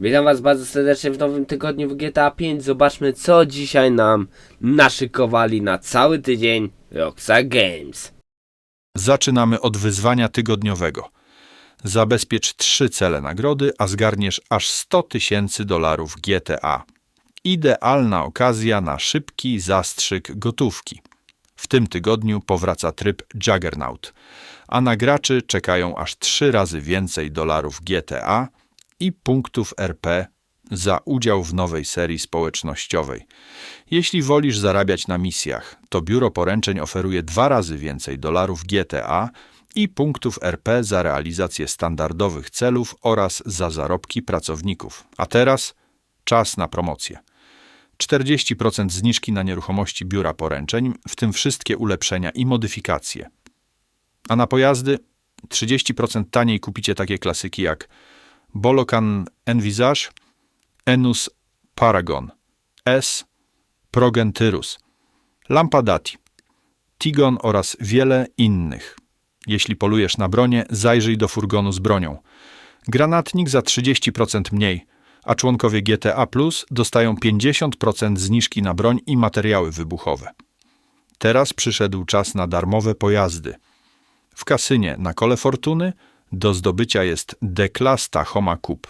Witam was bardzo serdecznie w nowym tygodniu w GTA 5. Zobaczmy co dzisiaj nam naszykowali na cały tydzień Roxa Games. Zaczynamy od wyzwania tygodniowego. Zabezpiecz trzy cele nagrody, a zgarniesz aż 100 tysięcy dolarów GTA. Idealna okazja na szybki zastrzyk gotówki. W tym tygodniu powraca tryb Juggernaut, a na graczy czekają aż trzy razy więcej dolarów GTA i punktów RP za udział w nowej serii społecznościowej. Jeśli wolisz zarabiać na misjach, to biuro poręczeń oferuje dwa razy więcej dolarów GTA i punktów RP za realizację standardowych celów oraz za zarobki pracowników. A teraz czas na promocję. 40% zniżki na nieruchomości biura poręczeń, w tym wszystkie ulepszenia i modyfikacje. A na pojazdy 30% taniej kupicie takie klasyki jak Bolocan Envisage, Enus Paragon, S, Progentyrus, Lampadati, Tigon oraz wiele innych. Jeśli polujesz na bronię, zajrzyj do furgonu z bronią. Granatnik za 30% mniej, a członkowie GTA Plus dostają 50% zniżki na broń i materiały wybuchowe. Teraz przyszedł czas na darmowe pojazdy. W kasynie na kole fortuny do zdobycia jest D-Class Tahoma Coupe.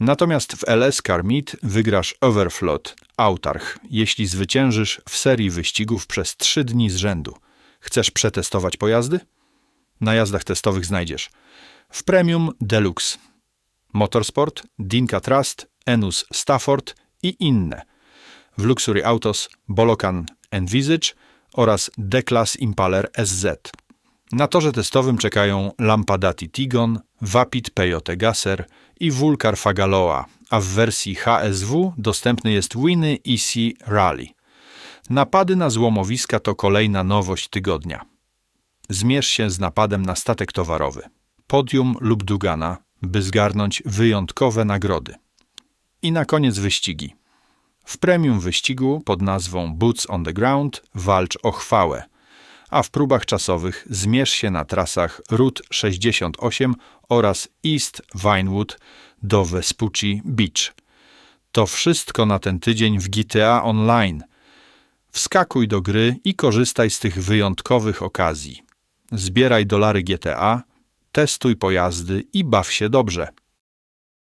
Natomiast w LS Car Meet wygrasz Overflot Autarch, jeśli zwyciężysz w serii wyścigów przez 3 dni z rzędu. Chcesz przetestować pojazdy? Na jazdach testowych znajdziesz w Premium Deluxe, Motorsport, Dinka Trust, Enus Stafford i inne. W Luxury Autos Bolocan Envisage oraz D-Class Impaler SZ. Na torze testowym czekają Lampadati Tigon, Vapid Peyote Gasser i Vulcar Fagaloa, a w wersji HSW dostępny jest Winny EC Rally. Napady na złomowiska to kolejna nowość tygodnia. Zmierz się z napadem na statek towarowy, podium lub dugana, by zgarnąć wyjątkowe nagrody. I na koniec wyścigi. W premium wyścigu pod nazwą Boots on the Ground walcz o chwałę, a w próbach czasowych zmierz się na trasach Route 68 oraz East Vinewood do Vespucci Beach. To wszystko na ten tydzień w GTA Online. Wskakuj do gry i korzystaj z tych wyjątkowych okazji. Zbieraj dolary GTA, testuj pojazdy i baw się dobrze.